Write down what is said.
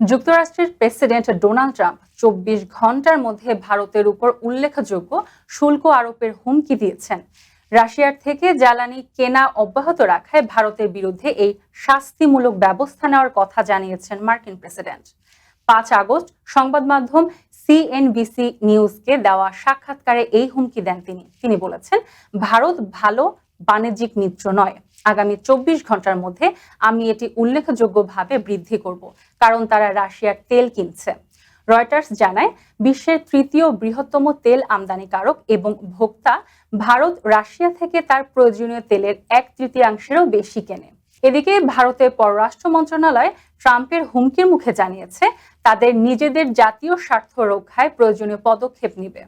যুক্তরাষ্ট্রের president Donald Trump চব্বিশ ঘণ্টার মধ্যে ভারতের উপর উল্লেখযোগ্য শুল্ক আরোপের হুমকি দিয়েছেন। রাশিয়ার থেকে জ্বালানি কেনা অব্যাহত রাখায় ভারতের বিরুদ্ধে এই শাস্তিমূলক ব্যবস্থা নেওয়ার কথা জানিয়েছেন মার্কিন প্রেসিডেন্ট। পাঁচ আগস্ট সংবাদ মাধ্যম সিএনবিসি নিউজকে দেওয়া সাক্ষাৎকারে এই হুমকি দেন তিনি। তিনি বলেছেন, ভারত ভালো বাণিজ্যিক মিত্র নয়। আগামী চব্বিশ ঘণ্টার মধ্যে আমি এটি উল্লেখযোগ্যভাবে বৃদ্ধি করব, কারণ তারা রাশিয়ার তেল কিনছে। রয়টার্স জানায়, বিশ্বের তৃতীয় বৃহত্তম তেল আমদানিকারক এবং ভোক্তা ভারত রাশিয়া থেকে তার প্রয়োজনীয় তেলের এক তৃতীয়াংশেরও বেশি কেনে। এদিকে ভারতের পররাষ্ট্র মন্ত্রণালয় ট্রাম্পের হুমকির মুখে জানিয়েছে, তাদের নিজেদের জাতীয় স্বার্থ রক্ষায় প্রয়োজনীয় পদক্ষেপ নেবে।